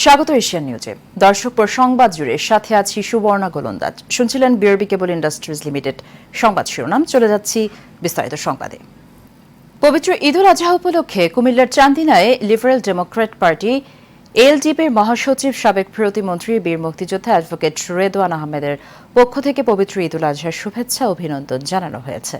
স্বাগত এশিয়ান নিউজে। দর্শক পর সংবাদ জুড়ে সাথে আছি সুবর্ণা গোলন্দাজ। শুনছিলেন বিআরবি কেবল ইন্ডাস্ট্রিজ লিমিটেড সংবাদ শিরোনাম। চলে যাচ্ছি বিস্তারিত সংবাদে। পবিত্র ঈদুল আজহা উপলক্ষে কুমিল্লার চান্দিনায় লিবারেল ডেমোক্র্যাট পার্টি এলডিপির মহাসচিব, সাবেক প্রতিমন্ত্রী, বীর মুক্তিযোদ্ধা অ্যাডভোকেট রেদওয়ান আহমেদের পক্ষ থেকে পবিত্র ঈদুল আজহার শুভেচ্ছা, অভিনন্দন জানানো হয়েছে।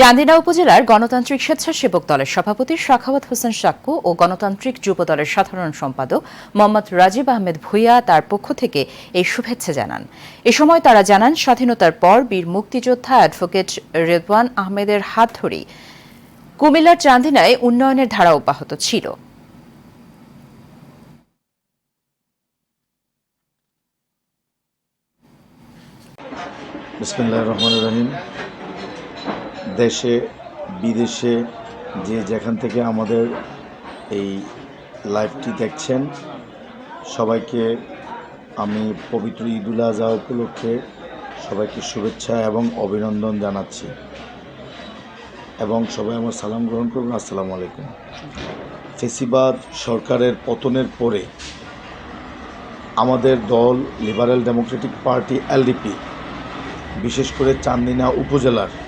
চান্দিনা উপজেলার গণতান্ত্রিক স্বেচ্ছাসেবক দলের সভাপতি শাখাওয়াত হোসেন সাক্কু ও গণতান্ত্রিক যুব দলের সাধারণ সম্পাদক মোহাম্মদ রাজীব আহমেদ ভুইয়া তার পক্ষ থেকে এই শুভেচ্ছা জানান। এ সময় তারা জানান, স্বাধীনতার পর বীর মুক্তিযোদ্ধা অ্যাডভোকেট রেদওয়ান আহমেদের হাত ধরেই কুমিল্লার চান্দিনায় উন্নয়নের ধারা অব্যাহত ছিল। বিসমুল্লাহ রহমান রহিম। দেশে, বিদেশে, যে যেখান থেকে আমাদের এই লাইভটি দেখছেন, সবাইকে আমি পবিত্র ঈদুল আজহা উপলক্ষে সবাইকে শুভেচ্ছা এবং অভিনন্দন জানাচ্ছি। এবং সবাই আমার সালাম গ্রহণ করুন। আসসালামু আলাইকুম। ফেসিবাদ সরকারের পতনের পরে আমাদের দল লিবারেল ডেমোক্রেটিক পার্টি এলডিপি বিশেষ করে চান্দিনা উপজেলার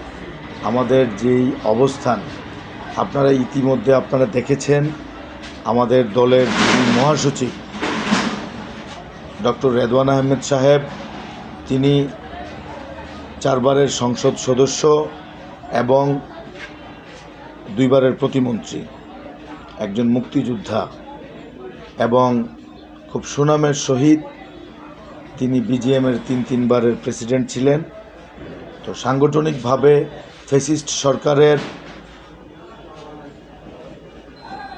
আমাদের যেই অবস্থান, আপনারা ইতিমধ্যে আপনারা দেখেছেন, আমাদের দলের মহাসচিব, ডক্টর রেদওয়ান আহমেদ সাহেব, তিনি চারবারের সংসদ সদস্য এবং দুইবারের প্রতিমন্ত্রী, একজন মুক্তিযোদ্ধা এবং খুব সুনামের সহিত তিনি বিজিএমের তিন তিনবারের প্রেসিডেন্ট ছিলেন। তো সাংগঠনিকভাবে ফেসিস্ট সরকারের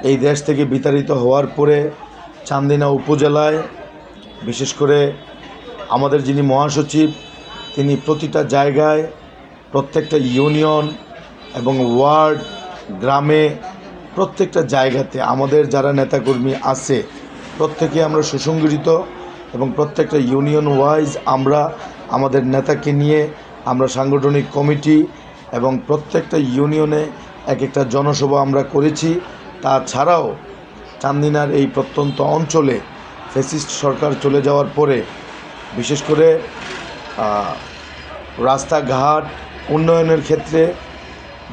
এই দেশ থেকে বিতাড়িত হওয়ার পরে চান্দিনা উপজেলায়, বিশেষ করে আমাদের যিনি মহাসচিব, তিনি প্রতিটা জায়গায় প্রত্যেকটা ইউনিয়ন এবং ওয়ার্ড, গ্রামে, প্রত্যেকটা জায়গাতে আমাদের যারা নেতাকর্মী আছে, প্রত্যেকে আমরা সুসংগঠিত এবং প্রত্যেকটা ইউনিয়ন ওয়াইজ আমরা আমাদের নেতাকে নিয়ে আমরা সাংগঠনিক কমিটি এবং প্রত্যেকটা ইউনিয়নে এক একটা জনসভা আমরা করেছি। তাছাড়াও চান্দিনার এই প্রত্যন্ত অঞ্চলে ফেসিস্ট সরকার চলে যাওয়ার পরে, বিশেষ করে রাস্তাঘাট উন্নয়নের ক্ষেত্রে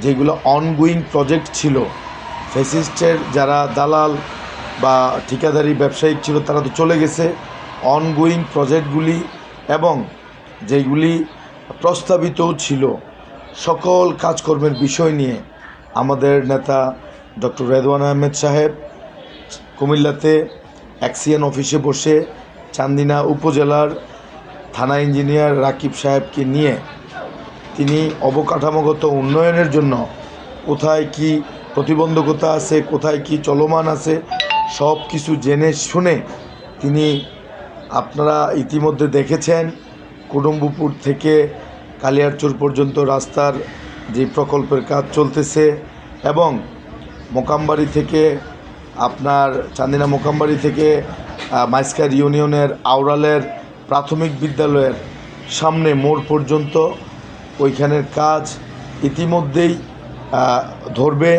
যেগুলো অনগোয়িং প্রজেক্ট ছিল ফেসিস্টের যারা দালাল বা ঠিকাদারি ব্যবসায়িক ছিল তারা তো চলে গেছে। অনগোয়িং প্রজেক্টগুলি এবং যেগুলি প্রস্তাবিতও ছিল। সকল কাজকর্মের বিষয় নিয়ে আমাদের নেতা ডক্টর রেদওয়ান আহমেদ সাহেব কুমিল্লাতে অ্যাক্সিয়ান অফিসে বসে চান্দিনা উপজেলার থানা ইঞ্জিনিয়ার রাকিব সাহেবকে নিয়ে তিনি অবকাঠামোগত উন্নয়নের জন্য কোথায় কি প্রতিবন্ধকতা আছে, কোথায় কি চলমান আছে, সব কিছু জেনে শুনে তিনি আপনারা ইতিমধ্যে দেখেছেন। কুটুম্বপুর থেকে কালিয়ারচর পর্যন্ত রাস্তার যে প্রকল্পের কাজ চলতেছে এবং মোকামবাড়ি থেকে আপনার চান্দিনা মোকামবাড়ি থেকে মাইস্কার ইউনিয়নের আউরালের প্রাথমিক বিদ্যালয়ের সামনে মোড় পর্যন্ত ওইখানের কাজ ইতিমধ্যেই ধরবে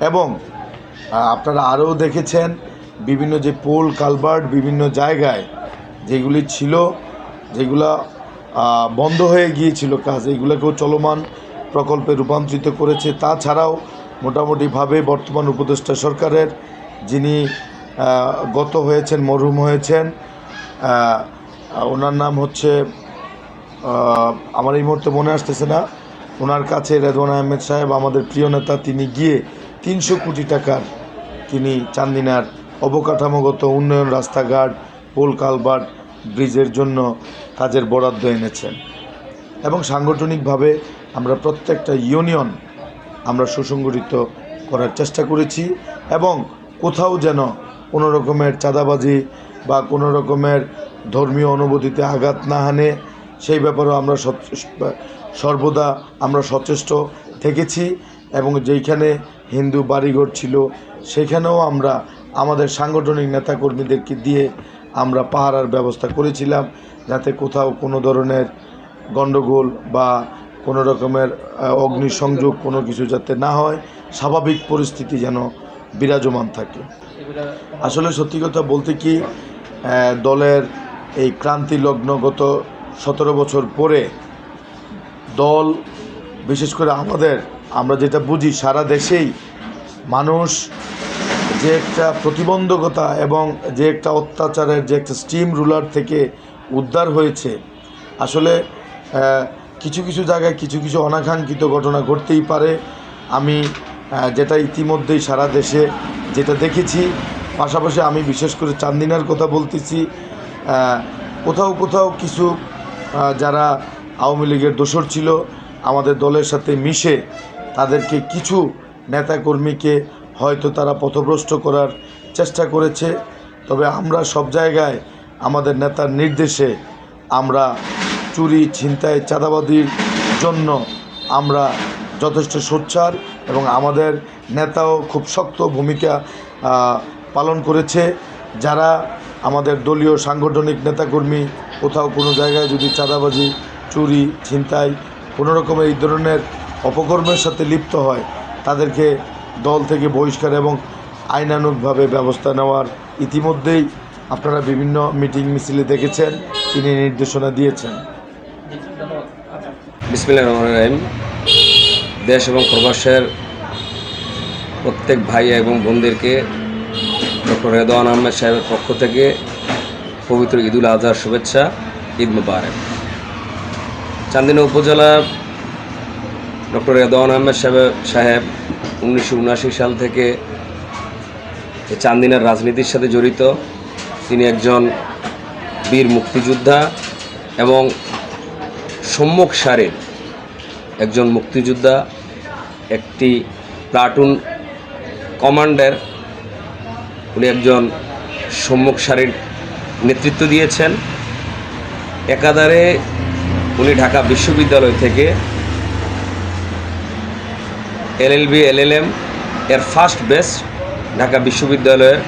এবং আপনারা আরও দেখেছেন বিভিন্ন যে পোল কালভার্ট বিভিন্ন জায়গায় যেগুলি ছিল, যেগুলো বন্ধ হয়ে গিয়েছিল কাজ। এইগুলোকেও চলমান প্রকল্পে রূপান্তরিত করেছে। তাছাড়াও মোটামুটিভাবে বর্তমান উপদেষ্টা সরকারের যিনি গত হয়েছেন, মরহুম হয়েছেন ওনার নাম হচ্ছে আমার এই মুহূর্তে মনে আসতেছে না। ওনার কাছে রেদওয়ান আহমেদ সাহেব, আমাদের প্রিয় নেতা, তিনি গিয়ে তিনশো কোটি টাকার তিনি চান্দিনার অবকাঠামোগত উন্নয়ন, রাস্তাঘাট, পোল কালভার্ট ব্রিজের জন্য কাজের বরাদ্দ এনেছেন। এবং সাংগঠনিকভাবে আমরা প্রত্যেকটা ইউনিয়ন আমরা সুসংগঠিত করার চেষ্টা করেছি এবং কোথাও যেন কোনো রকমের চাঁদাবাজি বা কোনো রকমের ধর্মীয় অনুভূতিতে আঘাত না হানে, সেই ব্যাপারেও আমরা সর্বদা আমরা সচেষ্ট থেকেছি এবং যেইখানে হিন্দু বাড়িঘর ছিল, সেখানেও আমরা আমাদের সাংগঠনিক নেতাকর্মীদেরকে দিয়ে আমরা পাহারার ব্যবস্থা করেছিলাম যাতে কোথাও কোনো ধরনের গণ্ডগোল বা কোনো রকমের অগ্নিসংযোগ কোনো কিছু যাতে না হয়, স্বাভাবিক পরিস্থিতি যেন বিরাজমান থাকে। আসলে সত্যি কথা বলতে কি দলের এই ক্রান্তি লগ্ন গত সতেরো বছর পরে দল, বিশেষ করে আমাদের, আমরা যেটা বুঝি সারা দেশেই মানুষ যে একটা প্রতিবন্ধকতা এবং যে একটা অত্যাচারের, যে একটা স্টিম রুলার থেকে উদ্ধার হয়েছে, আসলে কিছু কিছু জায়গায় কিছু কিছু অনাকাঙ্ক্ষিত ঘটনা ঘটতেই পারে। আমি যেটা ইতিমধ্যেই সারা দেশে যেটা দেখেছি, পাশাপাশি আমি বিশেষ করে চান্দিনার কথা বলতেছি কোথাও কোথাও কিছু যারা আওয়ামী লীগের দোসর ছিল, আমাদের দলের সাথে মিশে তাদেরকে কিছু নেতাকর্মীকে হয়তো তারা পথভ্রষ্ট করার চেষ্টা করেছে, তবে আমরা সব জায়গায় আমাদের নেতার নির্দেশে আমরা চুরি, ছিনতাই, চাঁদাবাদির জন্য আমরা যথেষ্ট সোচ্চার এবং আমাদের নেতাও খুব শক্ত ভূমিকা পালন করেছে। যারা আমাদের দলীয় সাংগঠনিক নেতাকর্মী, কোথাও কোনো জায়গায় যদি চাঁদাবাজি, চুরি, ছিনতাই কোনো রকমের এই ধরনের অপকর্মের সাথে লিপ্ত হয়, তাদেরকে দল থেকে বহিষ্কার এবং আইনানুগভাবে ব্যবস্থা নেওয়ার ইতিমধ্যেই আপনারা বিভিন্ন মিটিং মিছিলে দেখেছেন, তিনি নির্দেশনা দিয়েছেন। দেশ এবং প্রবাসের প্রত্যেক ভাই এবং বোনদেরকে ডক্টর রেদওয়ান আহমেদ সাহেবের পক্ষ থেকে পবিত্র ঈদুল আজহার শুভেচ্ছা, ঈদ মুবারক। চান্দিনা উপজেলা ডক্টর রেদওয়ান আহমেদ সাহেব সাহেব উনিশশো উনআশি সাল থেকে চান্দিনার রাজনীতির সাথে জড়িত। তিনি একজন বীর মুক্তিযোদ্ধা এবং সম্মুখ সারির একজন মুক্তিযোদ্ধা, একটি প্লাটুন কমান্ডার। উনি একজন সম্মুখ সারির নেতৃত্ব দিয়েছেন। একাধারে উনি ঢাকা বিশ্ববিদ্যালয় থেকে এলএলবি এলএলএম এর ফার্স্ট বেস্ট ঢাকা বিশ্ববিদ্যালয়ের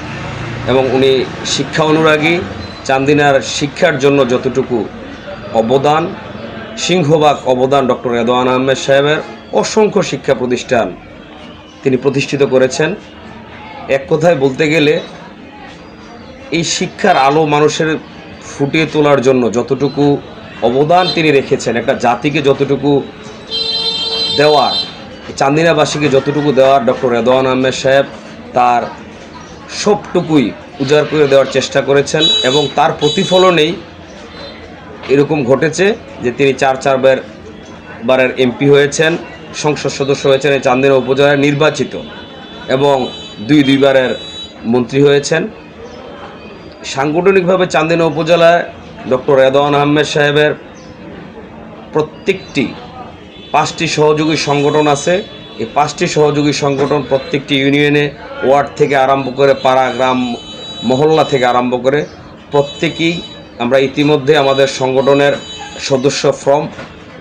এবং উনি শিক্ষা অনুরাগী, চান্দিনার শিক্ষার জন্য যতটুকু অবদান, সিংহভাগ অবদান ডক্টর রেদওয়ান আহমেদ সাহেবের অসংখ্য শিক্ষা প্রতিষ্ঠান তিনি প্রতিষ্ঠিত করেছেন। এক কথায় বলতে গেলে এই শিক্ষার আলো মানুষের ফুটিয়ে তোলার জন্য যতটুকু অবদান তিনি রেখেছেন, একটা জাতিকে যতটুকু দেওয়ার চান্দিনাবাসীকে যতটুকু দেওয়ার ডক্টর রেদওয়ান আহমেদ সাহেব তার সবটুকুই উজাড় করে দেওয়ার চেষ্টা করেছেন এবং তার প্রতিফলনেই এরকম ঘটেছে যে তিনি চার চারবার বারের এমপি হয়েছেন, সংসদ সদস্য হয়েছেন এই চান্দিনা উপজেলায় নির্বাচিত এবং দুই দুইবারের মন্ত্রী হয়েছেন। সাংগঠনিকভাবে চান্দিনা উপজেলায় ডক্টর রেদওয়ান আহমেদ সাহেবের প্রত্যেকটি পাঁচটি সহযোগী সংগঠন আছে। এই পাঁচটি সহযোগী সংগঠন প্রত্যেকটি ইউনিয়নে ওয়ার্ড থেকে আরম্ভ করে পাড়া, গ্রাম, মহল্লা থেকে আরম্ভ করে প্রত্যেকেই আমরা ইতিমধ্যে আমাদের সংগঠনের সদস্য ফর্ম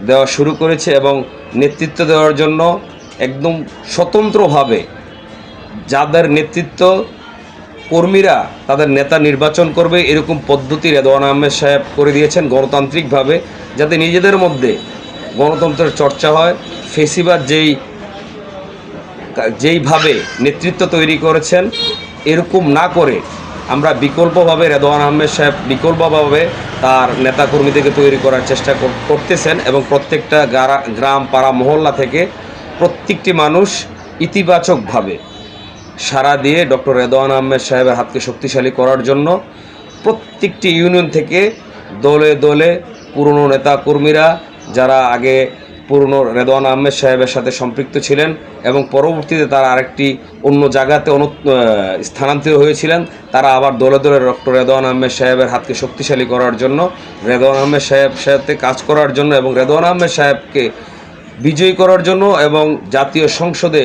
দেওয়া শুরু করেছে এবং নেতৃত্ব দেওয়ার জন্য একদম স্বতন্ত্রভাবে যাদের নেতৃত্ব কর্মীরা, তাদের নেতা নির্বাচন করবে, এরকম পদ্ধতি রেদওয়ান আহমেদ সাহেব করে দিয়েছেন গণতান্ত্রিকভাবে, যাতে নিজেদের মধ্যে গণতন্ত্রের চর্চা হয়। ফেসিবাদ যেই, যেইভাবে নেতৃত্ব তৈরি করেছেন, এরকম না করে আমরা বিকল্পভাবে রেদওয়ান আহমেদ সাহেব বিকল্পভাবে তার নেতাকর্মীদেরকে তৈরি করার চেষ্টা করতেছেন এবং প্রত্যেকটা গ্রাম, পাড়া, মহল্লা থেকে প্রত্যেকটি মানুষ ইতিবাচকভাবে সারা দিয়ে ডক্টর রেদওয়ান আহমেদ সাহেবের হাতকে শক্তিশালী করার জন্য প্রত্যেকটি ইউনিয়ন থেকে দলে দলে পুরনো নেতা কর্মীরা যারা আগে পুরনো রেদওয়ান আহমেদ সাহেবের সাথে সম্পৃক্ত ছিলেন এবং পরবর্তীতে তারা আরেকটি অন্য জায়গাতে অনু স্থানান্তরিত হয়েছিলেন, তারা আবার দলে দলে ডক্টর রেদওয়ান আহমেদ সাহেবের হাতকে শক্তিশালী করার জন্য, রেদওয়ান আহমেদ সাহেব সাথে কাজ করার জন্য এবং রেদওয়ান আহমেদ সাহেবকে বিজয়ী করার জন্য এবং জাতীয় সংসদে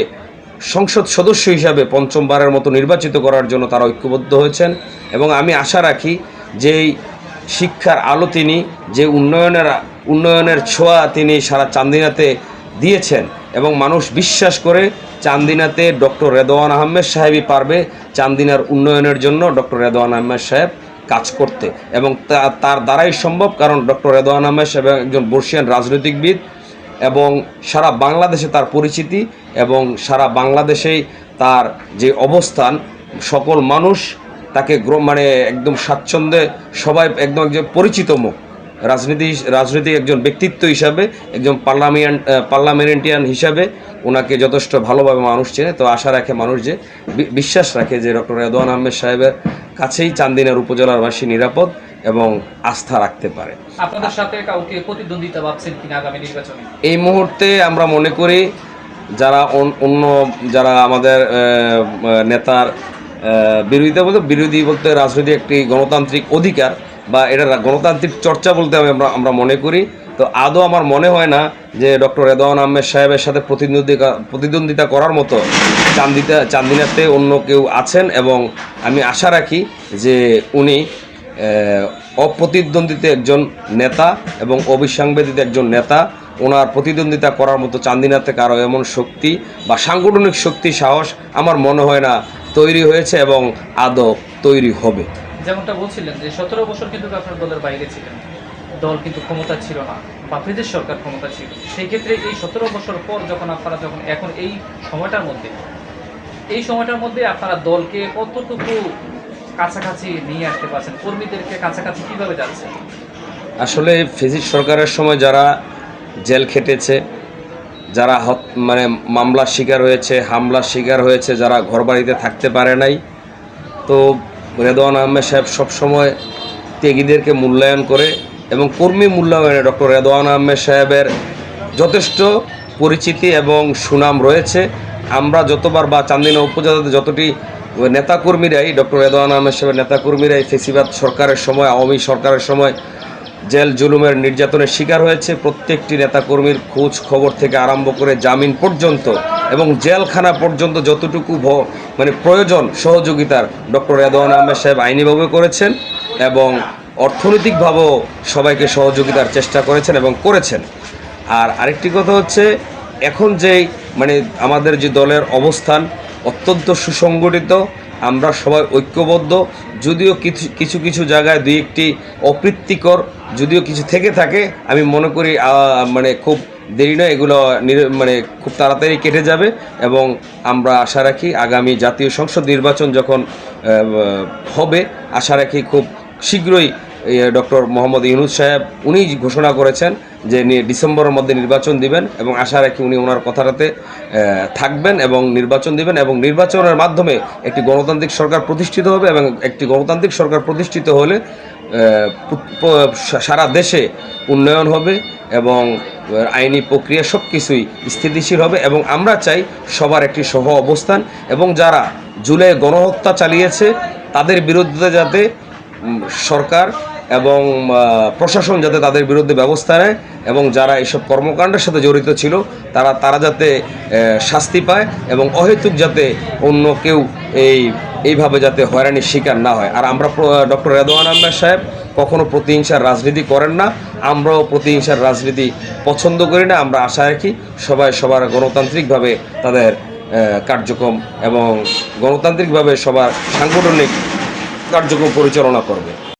সংসদ সদস্য হিসাবে পঞ্চমবারের মতো নির্বাচিত করার জন্য তারা ঐক্যবদ্ধ হয়েছেন এবং আমি আশা রাখি যেই শিক্ষার আলো তিনি যে উন্নয়নের উন্নয়নের ছোঁয়া তিনি সারা চান্দিনাতে দিয়েছেন এবং মানুষ বিশ্বাস করে চান্দিনাতে ডক্টর রেদওয়ান আহমেদ সাহেবই পারবে চান্দিনার উন্নয়নের জন্য ডক্টর রেদওয়ান আহমেদ সাহেব কাজ করতে এবং তার দ্বারাই সম্ভব কারণ ডক্টর রেদওয়ান আহমেদ সাহেব একজন বর্ষিয়ান রাজনৈতিকবিদ এবং সারা বাংলাদেশে তার পরিচিতি এবং সারা বাংলাদেশেই তার যে অবস্থান, সকল মানুষ তাকে মানে একদম স্বাচ্ছন্দ্যে সবাই একদম একজন পরিচিত মুখ। রাজনীতি রাজনীতি একজন ব্যক্তিত্ব হিসাবে একজন পার্লামেন্ট পার্লামেন্টেরিয়ান হিসাবে ওনাকে যথেষ্ট ভালোভাবে মানুষ চেনে। তো আশা রাখে মানুষ যে বিশ্বাস রাখে যে ডক্টর রেদওয়ান আহমেদ সাহেবের কাছেই চান্দিনার উপজেলারবাসী নিরাপদ এবং আস্থা রাখতে পারে। আপনাদের সাথে কাউকে প্রতিদ্বন্দ্বিতা ভাবছেন কিনা আগামী নির্বাচনে? এই মুহূর্তে আমরা মনে করি যারা অন্য যারা আমাদের নেতার বিরোধিতা বলতে বিরোধী বলতে রাজনীতি একটি গণতান্ত্রিক অধিকার বা এটা গণতান্ত্রিক চর্চা বলতে আমি আমরা আমরা মনে করি। তো আদৌ আমার মনে হয় না যে ডক্টর রেদওয়ান আহমেদ সাহেবের সাথে প্রতিদ্বন্দ্বিতা প্রতিদ্বন্দ্বিতা করার মতো চান্দিতা চান্দিনাতে অন্য কেউ আছেন এবং আমি আশা রাখি যে উনি অপ্রতিদ্বন্দ্বিত একজন নেতা এবং অবিসাংবেদিত একজন নেতা। ওনার প্রতিদ্বন্দ্বিতা করার মতো চান্দিনাতে কারও এমন শক্তি বা সাংগঠনিক শক্তি, সাহস আমার মনে হয় না তৈরি হয়েছে এবং আদৌ তৈরি হবে। যেমনটা বলছিলেন যে সতেরো বছর কিন্তু আপনার দলের বাইরে ছিলেন। দল কিন্তু ক্ষমতা ছিল না বাপেদের সরকার ক্ষমতা ছিল। সেই ক্ষেত্রে এই সতেরো বছর পর যখন আপনারা যখন এখন এই সময়টার মধ্যে, এই সময়টার মধ্যে আপনারা দলকে কতটুকু কাছাকাছি নিয়ে আসতে পারছেন? কর্মীদেরকে কাছাকাছি কীভাবে যাচ্ছে? আসলে ফিজিক্স সরকারের সময় যারা জেল খেটেছে, যারা মানে মামলার শিকার হয়েছে, হামলার শিকার হয়েছে, যারা ঘরবাড়িতে থাকতে পারে নাই, তো রেদওয়ান আহমেদ সাহেব সবসময় ত্যাগীদেরকে মূল্যায়ন করে এবং কর্মী মূল্যায়নে ডক্টর রেদওয়ান আহমেদ সাহেবের যথেষ্ট পরিচিতি এবং সুনাম রয়েছে। আমরা যতবার বা চান্দিনা উপজেলাতে যতটি নেতাকর্মীরাই, ডক্টর রেদওয়ান আহমেদ সাহেবের নেতাকর্মীরাই ফেসিবাদ সরকারের সময়, আওয়ামী সরকারের সময় জেল জুলুমের নির্যাতনের শিকার হয়েছে প্রত্যেকটি নেতাকর্মীর খোঁজ খবর থেকে আরম্ভ করে জামিন পর্যন্ত এবং জেলখানা পর্যন্ত যতটুকু মানে প্রয়োজন সহযোগিতার ডক্টর রেদওয়ান আহমেদ সাহেব আইনিভাবে করেছেন এবং অর্থনৈতিকভাবেও সবাইকে সহযোগিতার চেষ্টা করেছেন এবং করেছেন। আর আরেকটি কথা হচ্ছে, এখন যেই মানে আমাদের যে দলের অবস্থান অত্যন্ত সুসংগঠিত, আমরা সবাই ঐক্যবদ্ধ যদিও কিছু কিছু জায়গায় দুই একটি অপ্রীতিকর, যদিও কিছু থেকে থাকে, আমি মনে করি মানে খুব দেরি নয়, এগুলো মানে খুব তাড়াতাড়ি কেটে যাবে এবং আমরা আশা রাখি আগামী জাতীয় সংসদ নির্বাচন যখন হবে, আশা রাখি খুব শীঘ্রই ডক্টর মোহাম্মদ ইউনুস সাহেব উনি ঘোষণা করেছেন যে ডিসেম্বরের মধ্যে নির্বাচন দিবেন এবং আশা রাখি উনি ওনার কথাটাতে থাকবেন এবং নির্বাচন দিবেন এবং নির্বাচনের মাধ্যমে একটি গণতান্ত্রিক সরকার প্রতিষ্ঠিত হবে এবং একটি গণতান্ত্রিক সরকার প্রতিষ্ঠিত হলে সারা দেশে উন্নয়ন হবে এবং আইনি প্রক্রিয়া সব কিছুই স্থিতিশীল হবে এবং আমরা চাই সবার একটি সহ অবস্থান এবং যারা জুলাই গণহত্যা চালিয়েছে তাদের বিরুদ্ধে যাতে সরকার এবং প্রশাসন যাতে তাদের বিরুদ্ধে ব্যবস্থা নেয় এবং যারা এইসব কর্মকাণ্ডের সাথে জড়িত ছিল, তারা তারা যাতে শাস্তি পায় এবং অহেতুক যাতে অন্য কেউ এই, এইভাবে যাতে হয়রানির শিকার না হয়। আর আমরা ডক্টর রেদওয়ান আহমেদ সাহেব কখনো প্রতিহিংসার রাজনীতি করেন না, আমরাও প্রতিহিংসার রাজনীতি পছন্দ করি না, আমরা আশা রাখি সবাই সবার গণতান্ত্রিকভাবে তাদের কার্যক্রম এবং গণতান্ত্রিকভাবে সবার সাংগঠনিক কার্যক্রম পরিচালনা করবে।